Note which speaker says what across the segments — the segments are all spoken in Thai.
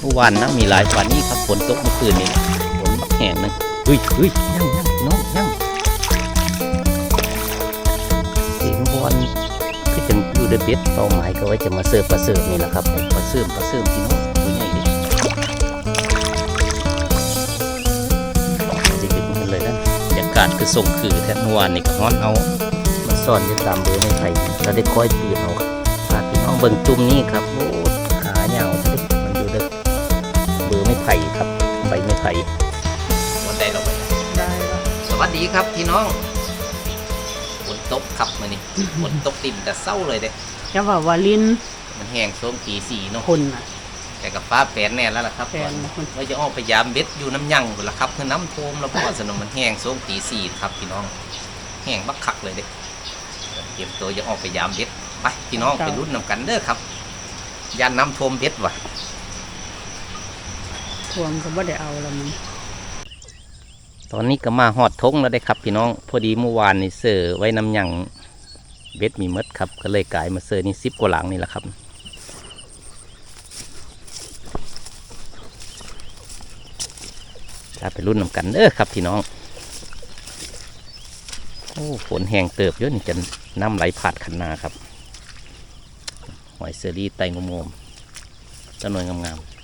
Speaker 1: เมื่อวานนะมีหลายวันนี้ครับฝนตกเมื่อคืนนี้ฝนบักแห้งนะอุ้ยอุ้ยยังยังน้องยังเสียงบอลคือจังอยู่ในเบ็ดเป้าหมายก็ไว้จะมาเสิร์ฟปลาเสิร์ฟนี่แหละครับปลาเสิร์ฟปลาเสิร์ฟพี่น้องตัวใหญ่ดิจะขึ้นมาเลยนะบรรยากาศคือส่งคือแท้เมื่อวานนี่ก็ฮ้อนเอามาซ่อนอยู่ตามเบอร์ไม่ไผ่เราได้คอยปืนเอาพาพี่น้องเบิ่งจุ่มนี่ครับ เบอร์ไม่ไผ่ครับ ใบไม่ไผ่วันใดเราไป
Speaker 2: ได้แล้ว
Speaker 1: สวัสดีครับพี่น้องฝนตกครับมานี่ฝนตกติ่มแต่เศร้าเลยเด้
Speaker 2: จะว่าวาลิน
Speaker 1: มันแห้งส้มตีสี่เนาะ
Speaker 2: คนน่ะ
Speaker 1: แต่กับฟ้าแปนแน่แล้วล่ะครับ
Speaker 2: แปลนคน
Speaker 1: ว่าจะออกไปยามเบ็ดอยู่น้ำยังพุ่นละครับคือน้ำโทมแล้วเพราะว่าสนมมันแห้งส้มตีสี่ครับพี่น้อง แห้งบักคักเลยเด้เตรียมตัวจะออกไปยามเบ็ดไปพี่น้องไปรุ่นนำกันเด้อครับยานน้ำท่วมเบ็ดว่ะ
Speaker 2: ทวงก็บ่ได้เอาแล้วมัน
Speaker 1: ตอนนี้ก็มาหอดทงแล้วได้ครับพี่น้อง พอดีเมื่อวานนี่เสือไว้น้ำหยังเบ็ดมีมดครับ ก็เลยกลายมาเสือนี่สิบกว่าหลังนี่แหละครับถ้าไปรุ่นนำกันเด้อครับพี่น้อง โอ้ฝนแห้งเติบเยอะนี่จะน้ำไหลผาดขันนาครับหอยเซอรี่ไตงมมเจ้าหน่วยงามๆ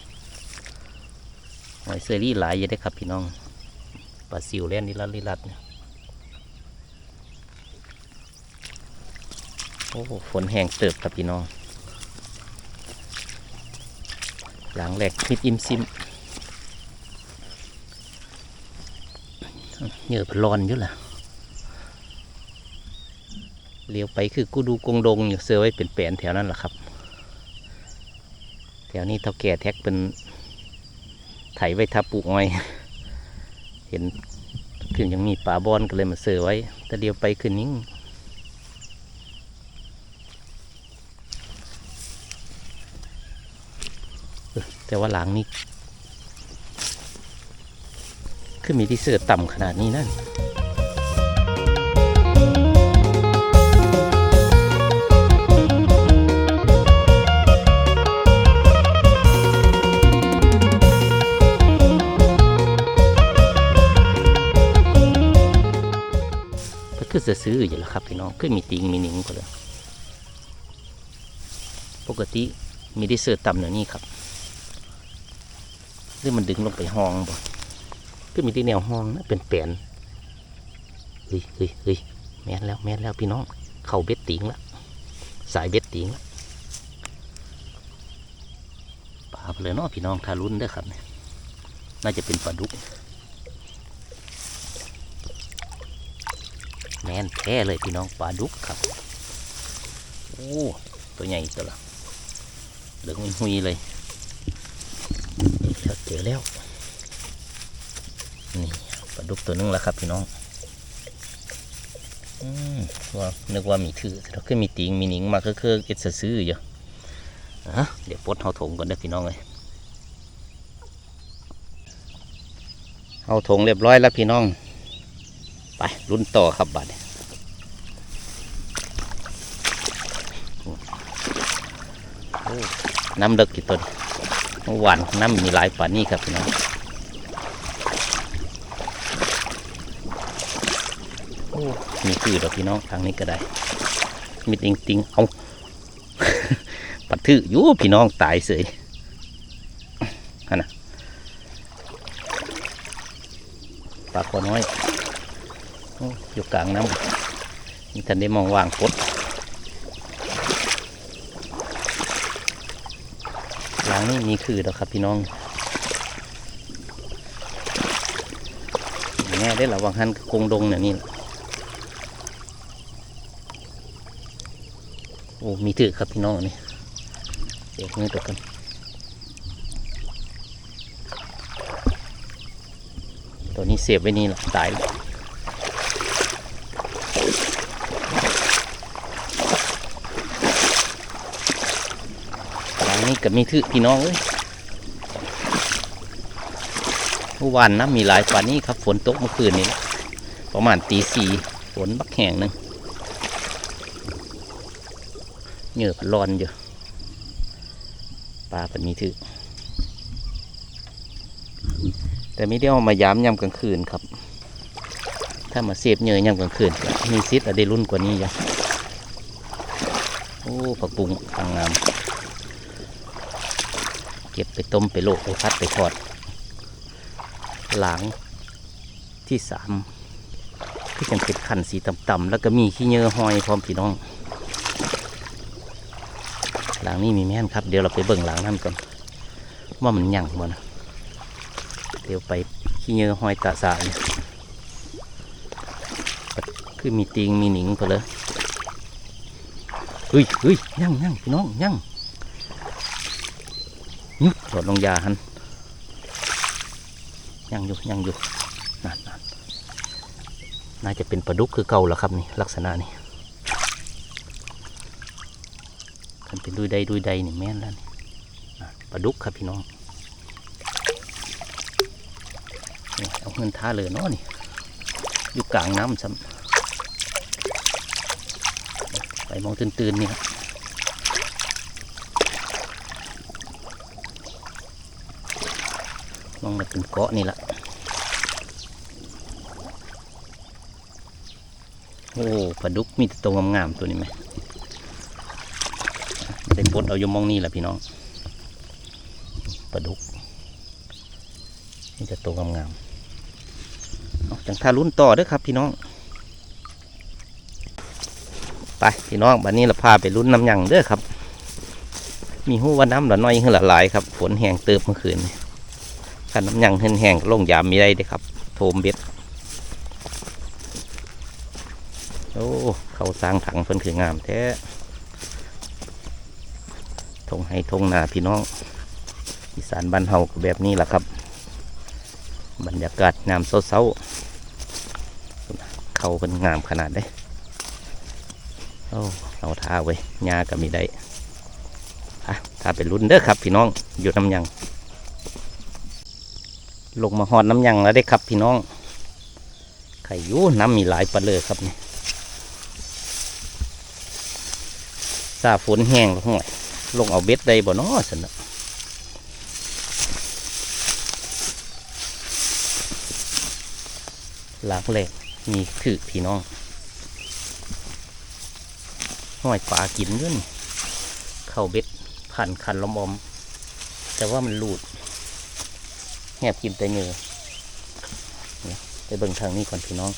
Speaker 1: หอยเซอรี่หลายเยอะได้ครับพี่น้องปลาซิวเล่นนิรัดนิรัดเนี่ยโอ้ฝนแห้งเติบครับพี่น้อง หลังแหลกมิดอิมซิมเหงื่อพลอนอยู่ล่ะเลี้ยวไปคือกูดูกงดงอยู่เสือไว้เป็นแปลนแถวนั้นแหละครับ แถวนี้เท่าแก่แท็กเป็น ไถไว้ทับปลูกอ้อย เห็นขึ้นยังมีป่าบอนก็เลยมาเสือไว้ แต่เดียวไปขึ้นนิ่งแต่ว่าหลังนี้ขึ้นมีที่เสือต่ำขนาดนี้นั่น ซื้ออยู่แล้วครับพี่น้องขึ้นมีติงมีหนิงก็เลยปกติมีที่เสือต่ำอย่างนี้ครับหรือมันดึงลงไปห้องบ่ก็มีที่แนวห้องนะเป็นแปลนเฮ้ยเฮ้ยเฮ้ยแม่นแล้วแม่นแล้วพี่น้อง เข้าเบ็ดติงละสายเบ็ดติงละปลาเลยเนาะพี่น้องทารุนเด้ครับ น่าจะเป็นปลาดุก แมนแท้เลยพี่น้องปลาดุกครับ โอ้ตัวใหญ่ตัวละเหลืองหุยเลยเจอแล้วนี่ปลาดุกตัวนึงแล้วครับพี่น้องอืมว่านึกว่ามีถือแต่ก็มีติงมีหนิงมาคือคือเอ็ดซื้ออยู่อะเดี๋ยวปลดเอาถงก่อนเด้อพี่น้องเลยเอาถงเรียบร้อยแล้วพี่น้อง ไปรุ่นต่อครับบัดนี้น้ำเลิกกี่ต้นเมื่อวานน้ำมีหลายป่านนี้ครับพี่น้องมีคือดอกพี่น้องทางนี้ก็ได้ มีติงติงเอาปัดถืออยู่พี่น้องตายเสยฮะนะปลาคอน้อย อยู่กลางน้ำนี่ท่านได้มองวางปดหลังนี้มีคือแล้วครับพี่น้องแง่ได้ระวังหันกับกงดงเนี่ยนี่โอ้มีถือครับพี่น้องนี่เด็กนี่ตัวกันตัวนี้เสียบไว้นี่หละตายแล้ว หลังนี้ก็มีถือพี่น้องเอ้ยเมื่อวานนะมีหลายกว่านี้ครับ ฝนตกเมื่อคืนนี้ ประมาณตีสี่ฝนบักแห้งหนึ่งเหงื่อพันร้อนอยู่ปลาเป็นมีถือแต่ไม่ได้เอามายามยามกลางคืนครับ ถ้ามาเสียบเหนื่อยยามกลางคืน มีซิดอะได้รุ่นกว่านี้อยู่โอ้ผักบุ้งทางงาม เก็บไปต้มไปโลกไปพัดไปทอด หลังที่สามที่จังเป็นขันสีต่ำๆแล้วก็มีขี้เหงื่อหอยพร้อมพี่น้อง หลังนี้มีแม่นครับ เดี๋ยวเราไปเบิ่งหลังนั่นก่อนว่ามันยั่งบ่นะเดี๋ยวไปขี้เหงื่อหอยตาสายคือมีติงมีหนิงไปเลยเฮ้ยเฮ้ยยั่งยั่งพี่น้องยั่ง ถอดลงยาหันยังอยู่ยังอยู่นั่นนั่นน่าจะเป็นปลาดุกคือเก่าแล้วครับนี่ลักษณะนี่คันเป็นดุยใดดุยใดนี่แม่นแล้วนี่ปลาดุกครับพี่น้องนี่เอาเงินท่าเลยเนาะนี่อยู่กลางน้ำซ้ำไปมองตื่นๆนี่ครับ มองมาเป็นเกาะนี่ละโอ้ปลาดุกมีแต่ตัวงามๆตัวนี้ไหมได้ปลดเอายมองนี่แหละพี่น้องปลาดุกนี่จะตัวงามๆจังทารุ่นต่อด้อครับพี่น้อง ไปพี่น้องบัดนี้เราพาไปรุ่นน้ำหยังเด้อครับ มีหูว่าน้ำละน้อยขึ้นละหลายครับ ฝนแห้งเติบเมื่อคืนนี่ ขันน้ำยังแห้งๆลงยามมีได้เด้ครับ โทมเบ็ด โอ้เขาสร้างถังเพิ่นคืองามแท้ทงให้ทงนาพี่น้อง อีสานบ้านเฮาแบบนี้แหละครับ บรรยากาศงามเศร้าๆเขาเป็นงามขนาดได้โอ้เอาท่าไว้ยาก็มีได้อะถ้าเป็นรุ่นเด้อครับ พี่น้องอยู่น้ำยัง ลงมาหอดน้ำยังแล้วได้ครับพี่น้อง ไข่ยูน้ำมีหลายปลาเลยครับนี่ซาฝนแห้งล้วห่วยลงเอาเบ็ดได้บ่เนาะสนะหลักแหลกมีถือพี่น้องห้อยปลากินด้วยนี่เข้าเบ็ดผ่านคันล้อมอม แต่ว่ามันหลุด แงบกินแต่เหงื่อไปเบิ่งทางนี้ก่อนพี่น้อง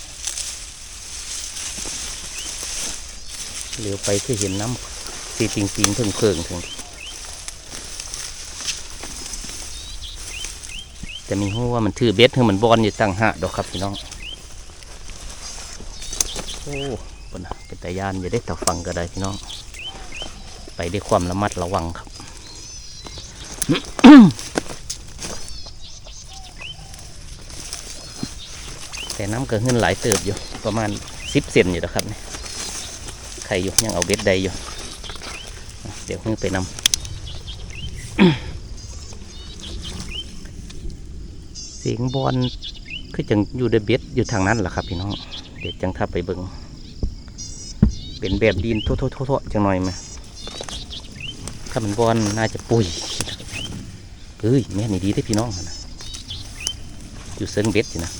Speaker 1: เหลียวไปคือเห็นน้ำสีปิงปิงเพิ่งเพิ่งถึงจะมีหัวว่ามันถือเบ็ดคือมันบอลอยู่ตั้งหะดอกครับพี่น้อง โอ้ปนนะเป็นตายานอย่าได้ต่อฟังก็ได้พี่น้อง ไปด้วยความระมัดระวังครับ แต่น้ำก็ขึ้นหลายเติบอยู่ประมาณสิบเซนอยู่แล้วครับนี่ใครอยู่ยังเอาเบ็ดใดอยู่ เดี๋ยวเพิ่งไปนำเสียงบอลคือจังอยู่ในเบ็ดอยู่ทางนั้นแหละครับพี่น้อง เดี๋ยวจังทับไปเบิงเป็นแบบดินทั่วๆจังหน่อยไหมถ้ามันบอลน่าจะปุยเฮ้ยแม่นี่ดีได้พี่น้องนะอยู่เซิงเบ็ดสินะ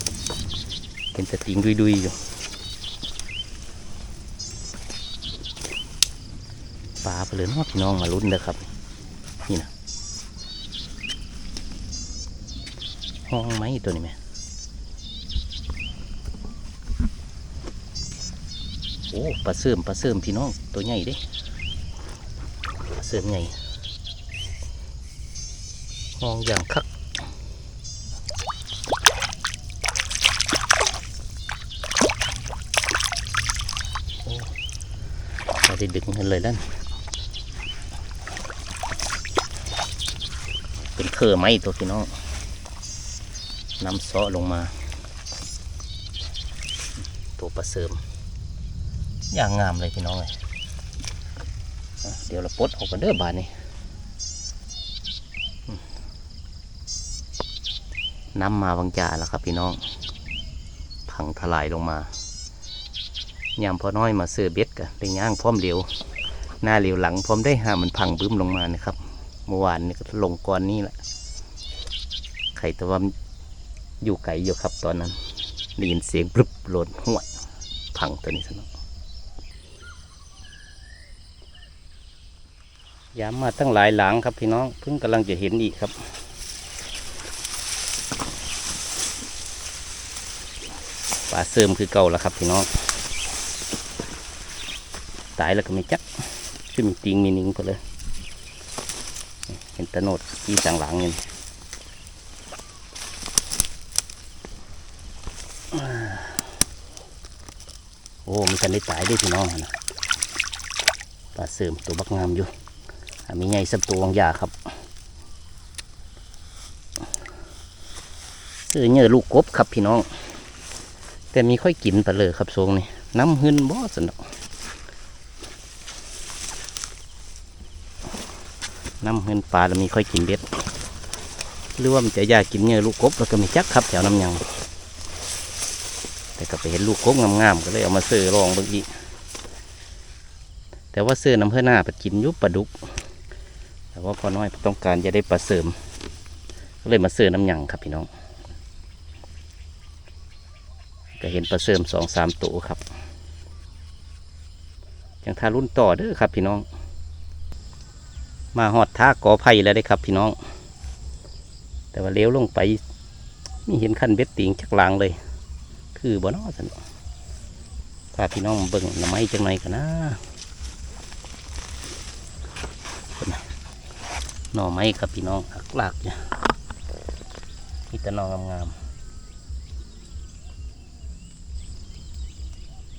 Speaker 1: เป็นสติงดุยๆอยู่ปลาไปลยเนาะพี่น้องมาลุ้นเด้อครับ นี่นะห้องไหมตัวนี้ไหมโอ้ปลาเสื่อมปลาเสื่อมพี่น้องตัวใหญ่เด้ปลาเสื่อมใหญ่ห้องอย่างคักโอ้เรา ได้ดึงกันเลยแล้วนี่เป็นเครือไม้ตัวพี่น้องน้ำซาะลงมา ตัวปลาเสริม อย่างงามเลยพี่น้องเลยเดี๋ยวเราปลดออกกันเด้อบานนี้น้ำมาบางจ่าแล้วครับพี่น้อง พังทลายลงมา ยามพอน้อยมาเสือเบ็ดกันได้ย่างพร้อมเร็วหน้าเร็วหลังพร้อมได้หามันพังบึ้มลงมานะครับเมื่อวานนี่ก็ลงก้อนนี้แหละ ไข่ต่ว่าอยู่ไกลอยู่ครับตอนนั้นได้ยินเสียงปรึบโหลดหัวดพังตัวนี้สนองยามมาตั้งหลายหลังครับพี่น้องเพิ่งกำลังจะเห็นอีกครับปลาเสริมคือเก่าแล้วครับพี่น้อง ตายแล้วก็ไม่จักขึ้นมีติงมีหนิงไปเลย เห็นตะโนดที่ต่างหลังเงินโอ้มันกันได้ตายด้วยพี่น้องนะปลาเสริมตัวบักงามอยู่มีไงสับตัววังยาครับซื้อเนื้อลูกกบครับพี่น้อง แต่มีค่อยกินไปเลยครับทรงนี่น้ำหึนบ่สนอก น้ำหึนปลาแล้วมีค่อยกินเบ็ดหรือว่ามันจะอยากกินเนื้อลูกกบแล้วก็มีจักครับแถวน้ำยัง แต่ก็ไปเห็นลูกกบงามๆก็เลยเอามาเสือลองเบิ่งอีแต่ว่าเสือน้ำเพื่อหน้าไปกินยุบปลาดุก แต่ว่าพอน้อยต้องการจะได้ปลาเสริม ก็เลยมาเสือน้ำยังครับพี่น้อง ก็เห็นปลาเสริมสองสามตัวครับยังทารุ่นต่อเด้อครับพี่น้อง มาหอดท่ากอไผ่แล้วได้ครับ พี่น้อง แต่ว่าเลี้ยวลงไปมีเห็นขั้นเบ็ดติงจากลางเลย คือบ่เนอสันพาพี่น้องเบิ่งหน่อไม้จังไหนกันนะหน่อไม้ครับพี่น้องหักหลากเนี่ยมีแต่หน่องามๆ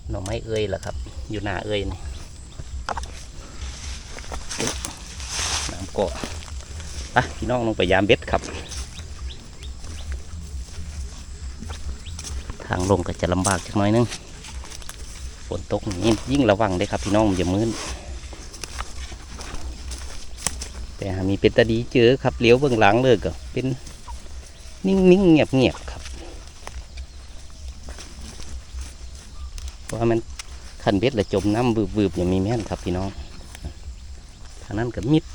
Speaker 1: หน่อไม้เอ้ยล่ะครับ อยู่หน้าเอ้ยนี่น้ำ เกาะอะพี่น้องลงไปยามเบ็ดครับ ทางลงก็จะลำบากจักหน่อยนึงฝนตกนี่ยิ่งระวังได้ครับพี่น้องมันจะมืดแต่หามีเป็นตาดีเจอครับเลี้ยวเบื้องหลังเลยก็เป็นนิ่งๆเงียบๆครับเพราะมันขันเบ็ดและจมน้ำบืบๆอย่างมีแม่นครับพี่น้องทางนั้นก็มิด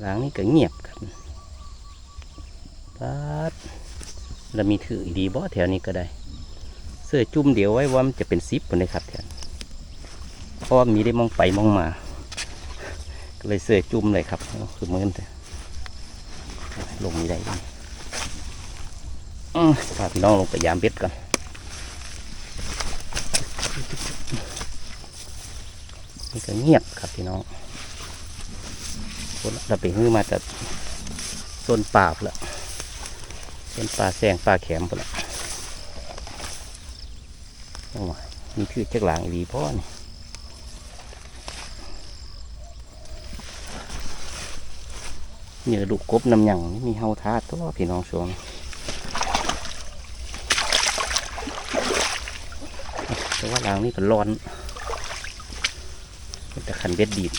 Speaker 1: หลังนี้ก็เงียบครับปัดแล้วมีถืออีดีบ่แถวนี้ก็ได้ เสื้อจุ่มเดียวไว้ว่ามันจะเป็นซิปคนเลยครับแถวเพราะามีได้มองไปมองมา ก็เลยเสื้อจุ่มเลยครับคือเหมือนลงมีได้ด้วยอื้อพาพี่น้องลงไปยามเบ็ดก่อนนี่ก็เงียบครับพี่น้อง คนเราไปฮื้อมาจากต้นป่าพุ่นละต้นป่าแซงป่าแขมพุ่นละโอ้ยมีพืชจักหลางอีดีพ่อนี่เนือลูกกบน้ำหยังมีเฮาทาตัวพี่น้องชวงแต่ว่าหลางนี่ก็ร้อนแต่ขันเบ็ดดีด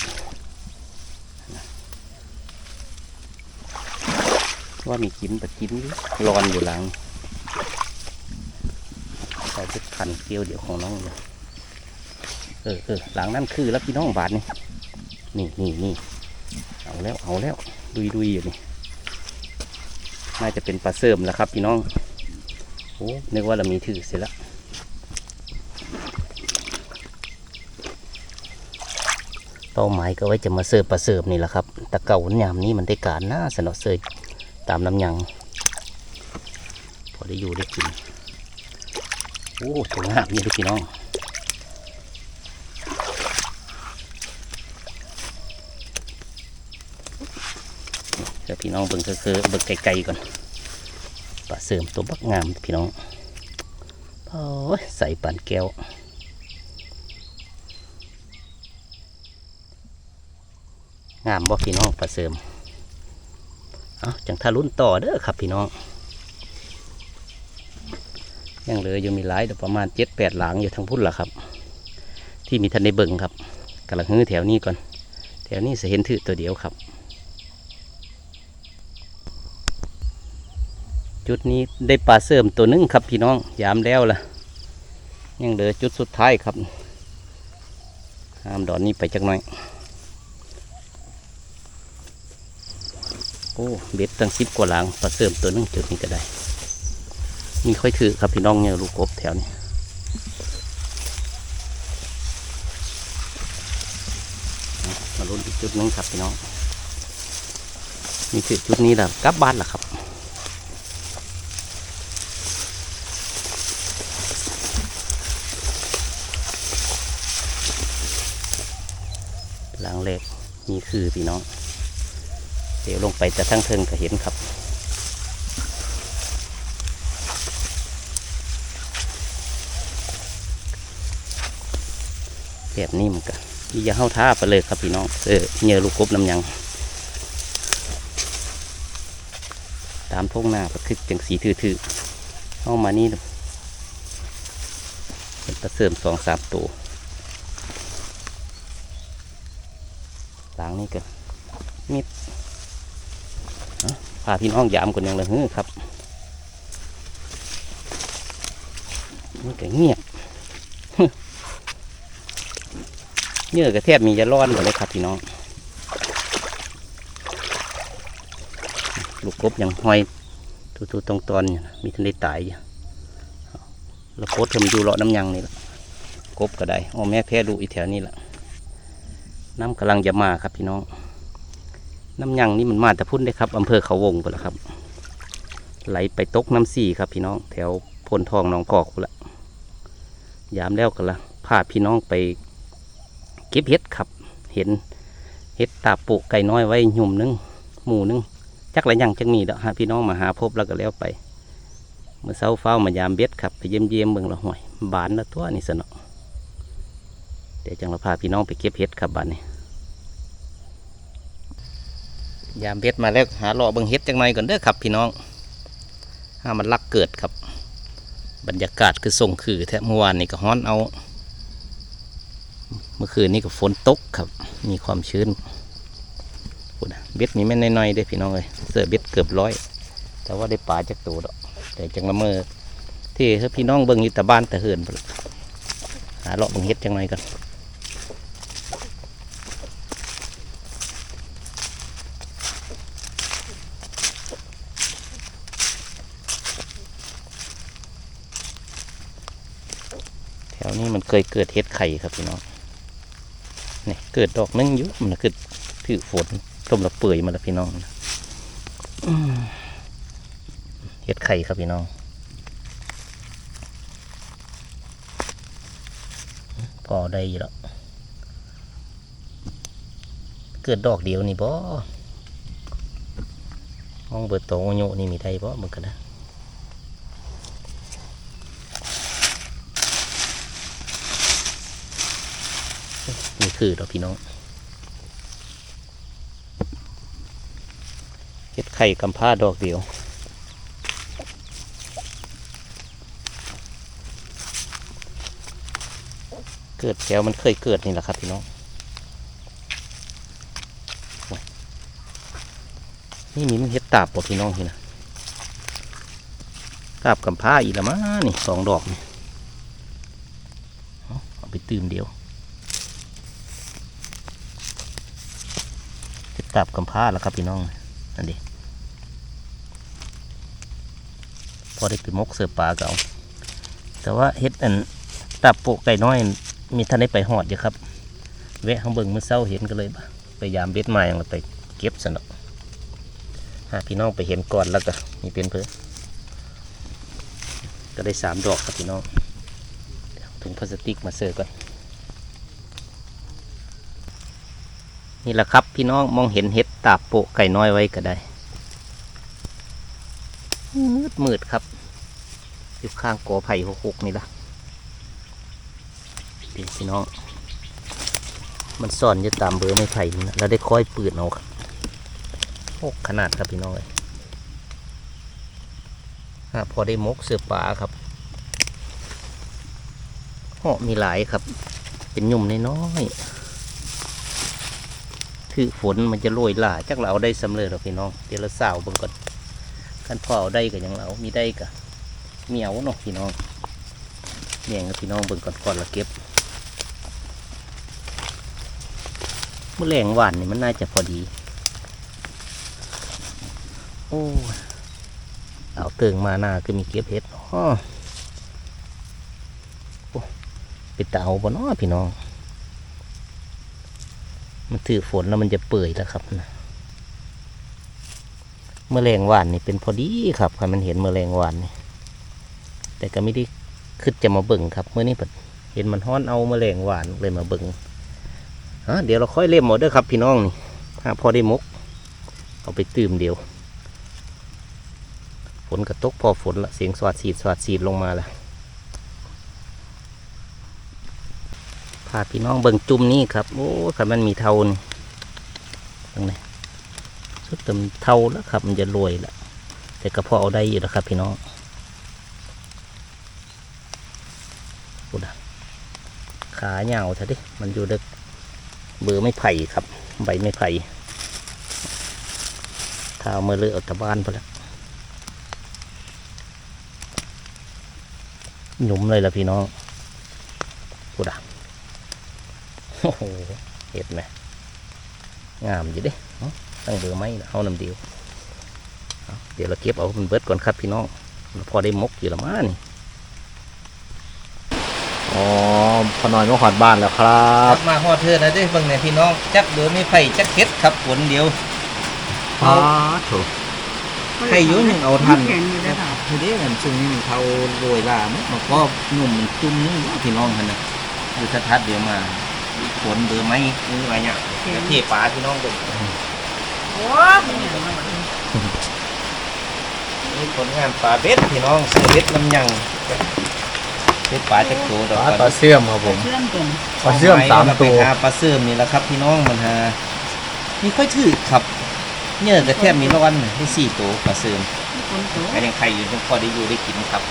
Speaker 1: ว่ามีกินแต่กินรอนอยู่หลังใส่เบ็ดขันเกลียวเดี๋ยวของน้องเลยเออเออหลังนั่นคือแล้วพี่น้องบาทนี่นี่นี่นี่เอาแล้วเอาแล้วดุยดุยอยู่นี่น่าจะเป็นปลาเสริมแล้วครับ พี่น้องโอ้นึกว่าเรามีถือเสร็จแล้วเป้าหมายก็ไว้จะมาเสิร์ฟปลาเสิร์ฟนี่แหละครับตะเก่าหยามนี้มันได้การหน้าสนอเสิร์ฟ ตามน้ำยัง พอได้อยู่ได้กิน โอ้ตัวงามนี่เลยพี่น้องเดี๋ยวพี่น้องเบิ่งคือคือเบิ่งไกลๆก่อนปลาเสริมตัวบักงามพี่น้องโอ้ยใส่ปั่นแก้วงามบ่พี่น้องปลาเสริม เอาจังทารุ่นต่อเด้อครับพี่น้อง ยังเหลืออยู่มีหลายเดี๋ยวประมาณเจ็ดแปดหลังอยู่ทั้งพุ่นละครับ ที่มีทันในเบิ่งครับกำลังฮื้อแถวนี้ก่อน แถวนี้จะเห็นถือตัวเดียวครับ จุดนี้ได้ปลาเสริมตัวหนึงครับพี่น้องยามแล้วล่ะ ยังเหลือจุดสุดท้ายครับห้ามดอนนี้ไปจักหน่อย อ้เบ็ดตั้งสิบกว่าหลังปลาเสริมตัวนึงจุดนี้ก็ได้ มีค่อยถือครับพี่น้องเนี่ยลูกกบแถวนี้มาลุ้นอีกจุดนึงครับพี่น้องนี่คือจุดนี้แหละกลับบ้านล่ะครับหลังเล็กนี่คือพี่น้อง ดี๋ยวลงไปจะทั้งเทิงก็เห็นครับแบบนี้มันก็ที่จะเข้าท่าไปเลยครับพี่น้องเออเหยื่อลูกกบน้ำยังตามท้องหน้าก็คือจังสีถือๆเข้ามานี่เป็นตะเสริมสองสามตัวหลังนี่ก็มิด พาพี่น้องยามคนยังเละเฮ้อครับนี่ก็เงียบเหยื่อกระแทบมีจะร้อนหมดเลยครับพี่น้อง ลูกกบยังห้อยตูๆตรงตอนมีทันได้ตายอยู่แล้วโคตรมันอยู่เลาะน้ำยังนี่แหละกบก็ได้โอ้แม่แพ้ดูอีแถวนี้แหละน้ำกำลังจะมาครับพี่น้อง น้ำยังนี่มันมาแต่พุ่นได้ครับอำเภอเขาวงไปแล้วครับ ไหลไปตกน้ำสี่ครับพี่น้องแถวพนทองหนองกอกละยามแล้วกันละพาพี่น้องไปเก็บเห็ดครับ เห็นเห็ดตาปุไก่น้อยไว้หยุ่มหนึงหมูหนึงจักละยังจังมีดอกฮะพี่น้องมาหาพบแล้วก็แล้วไปเมื่อเช้าเฝ้ามายามเบ็ดครับไปเยี่ยมเยี่ยมเบิ่งละห่วยบานละตัวนี่สนอเดี๋ยวจังเราพาพี่น้องไปเก็บเห็ดครับบ้านนี้ ยามเบ็ดมาแล้วหาเลาะเบิ่งเห็ดจังหนก่อนเด้อครับ พี่น้องห้ามันลักเกิดครับ บรรยากาศคือส่งคือแท้เมื่อวานนี่ก็ฮ้อนเอา เมื่อคืนนี้ก็ฝนตกครับ มีความชื้นพูดนะเบ็ดนี้ไม่นน้อยๆเด้พี่น้องเลยเสือเบ็ดเกือบร้อย แต่ว่าได้ปลาจากตัวดอกแต่จังละเมอที่พี่น้องเบิ่งอยู่แต่บ้านแต่เหินพุ่นหาเลาะเบิ่งเฮ็ดจังหน่อยกันแถวนี้มัน เคยเกิดเฮ็ดไข่ครับพี่น้องนี่เกิดดอกนึงอยู่มันคือถือฝนต้มละเปื่อยมาล้วพี่น้องเห็ดไข่ครับพี่น้องพอได้อยู่แล้วเกิดดอกเดียวนี่บ่มองเบิดโตโอโยนี่มีได้บ่มึงกันนะ นี่คือดอกพี่น้องเห็ดไข่กำพร้าดอกเดียวเกิดแถวมันเคยเกิดนี่แหละครับพี่น้อง นี่มีมันเห็ดตาบปดพี่น้องพี่นะตาบกำพร้าอีกและมานี่สองดอกนี่เอาไปตื่มเดียวเห็ด ตาบกำพร้าแล้วครับพี่น้องนั่นดิพอได้ไปมกเสือปลาเก่าแต่ว่าเห็ดอันตาบโปะไก่น้อย มีท่านได้ไปหอดอยู่ครับแวะข้างเบิงเมื่อเช้าเห็นก็เลยไปยามเบ็ดมาอย่างเราไปเก็บสนอกหาพี่น้องไปเห็นก่อนแล้วก็มีเป็นเพื่อก็ได้สามดอกครับพี่น้องถุงพลาสติกมาเสิร์ฟก่อน นี่แหละครับ พี่น้องมองเห็นเห็ดตาโปะไก่น้อยไว้ก็ได้ มืดมืดครับ อยู่ข้างกอไผ่หกๆนี่ละพี่พี่น้อง มันซ่อนอยู่ตามเบอร์ไม้ไผ่นี่นะแล้วได้ค่อยปืนเอาครับโอ้ขนาดครับพี่น้องเลยพอได้มกเสือป่าครับโอ้มีหลายครับ เป็นยุ่มน้อยๆือฝนมันจะโรยล่าจักเราเอาได้สำเร็จหรอพี่น้อง เดี๋ยวเราสาวเบิ่งก่อนขั้นพ่อเอาได้กับยังเรามีได้กับเหมียวเนาะพี่น้องเนี่ยพี่น้องเบิ่งก่อนก่อนละเก็บเมื่อแรงหวานนี่มันน่าจะพอดี โอ้เอาเติงมาหน้าคือมีเก็บเห็ดอ้อโอ้เป็นตาเอาบ่เนาะพี่น้อง มันถือฝนแล้วมันจะเปื่อยแล้วครับนะเมอแรงหวานนี่เป็นพอดีครับใครมันเห็นเมอแรงหวานนี่แต่ก็ไม่ได้คิดจะมาเบิ่งครับเมื่อนี้เปิดเห็นมันฮ้อนเอาเมอแรงหวานเลยมาเบิ่งฮะเดี๋ยวเราค่อยเล่มหมดเด้อครับ พี่น้องนี่ถ้าพอได้มก เอาไปตื่มเดียวฝนกระตกพอฝนละเสียงสวัดสีดสวัดสีดลงมาแล้ว พาพี่น้องเบิ่งจุ่มนี่ครับ โอ้ขันมันมีเทานี่ตรงไหนสุดเต็มเทาแล้วครับ มันจะรวยล้วแต่ก็พอเอาได้อยู่แล้วครับ พี่น้องพูดขาเหยาวเถอะดิ มันอยู่เด็กเบือไม่ไผ่ครับ ใบไม่ไผ่เท้ามือเลอะออกจากบ้านไปแล้วหนุ่มเลยล่ะพี่น้องพูดอะ โอ้โหเห็ดไหมงามอยู่เดิตั้งเบอร์ไม้นะเอาน้ำเดียวเอาเดี๋ยวเราเก็บเอาเป็นเบิดก่อนครับพี่น้องพอได้มกอยู่ละมานี่
Speaker 3: อ๋อพอน้อยมาหอดบ้านแล้วครับ
Speaker 1: มาฮอดเธอนะเด้เบิ่งเนี่ยพี่น้องจักเบอร์ไม่ไผ่จักเฮ็ดครับผลเดียว
Speaker 3: อ๋อถูก
Speaker 1: ให้อยุ่ยังเอาทัน
Speaker 2: แข็งอยู่ได้อค่ะ
Speaker 1: ทีนี้มันซึ่งนี่มันเท่าโรยล่ามันมันก็หนุ่มมันจุ่มนึงว่าพี่น้องคันนะอยู่ทัดๆเดี๋ยวมา ผลเบอร์ไม้หรืออะไรเนี่ยเทปลาพี่น้องเบิ่ง
Speaker 2: โอ้ยเนี่ยมัน
Speaker 1: นี่ผลงานปลาเบ็ดพี่น้องซื้อเบ็ดลำยังเบ็ดปลาจักตัวดอก
Speaker 3: ปลาเสื่อมครับผม
Speaker 2: เชื่อมกัน
Speaker 3: ปลาเสื่อมสาม
Speaker 1: เรไป
Speaker 3: ตัว
Speaker 1: หาปลาเสื่อมนี่แหละครับ พี่น้องมันหานี่ค่อยถือครับ เนี่ยกระแทบมีร้อนได้สี่ตัวปลาเสื่อม
Speaker 2: คนโต
Speaker 1: ก็ยังใครอยู่ยังพอได้อยู่ได้กินครับ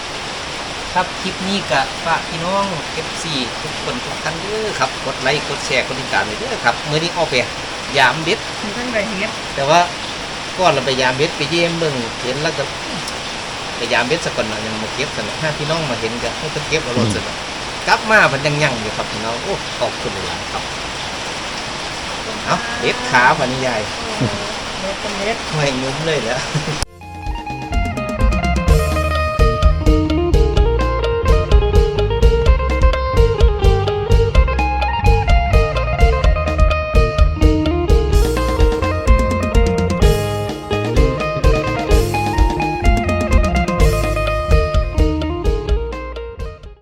Speaker 1: ครับคลิปนี้กะฝากพี่น้อง FC ทุกคนทุกท่านเด้อครับกดไลค์กดแชร์กดติดตามเลยเด้อครับเมื่อนี้ออกไปยามเบ็ด
Speaker 2: มันตั้งแต่เฮ็ด
Speaker 1: แต่ว่าก่อนเราไปยามเบ็ดไปเยี่ยมเบิ่งเห็นแล้วก็ไปยามเบ็ดสักก่อนหน่อยยังมาเก็บสนะถ้าพี่น้องมาเห็นก็ให้เพิ่นเก็บเอารมณ์สนะกลับมามันยังยังอยู่ครับพี่น้องโอ้ขอบคุณหลายๆครับเอาเบ็ดขาพันนิยาย
Speaker 2: เฮ็ดเป็นเฮ็ด
Speaker 1: ไม่งุ้มเลยแล้ว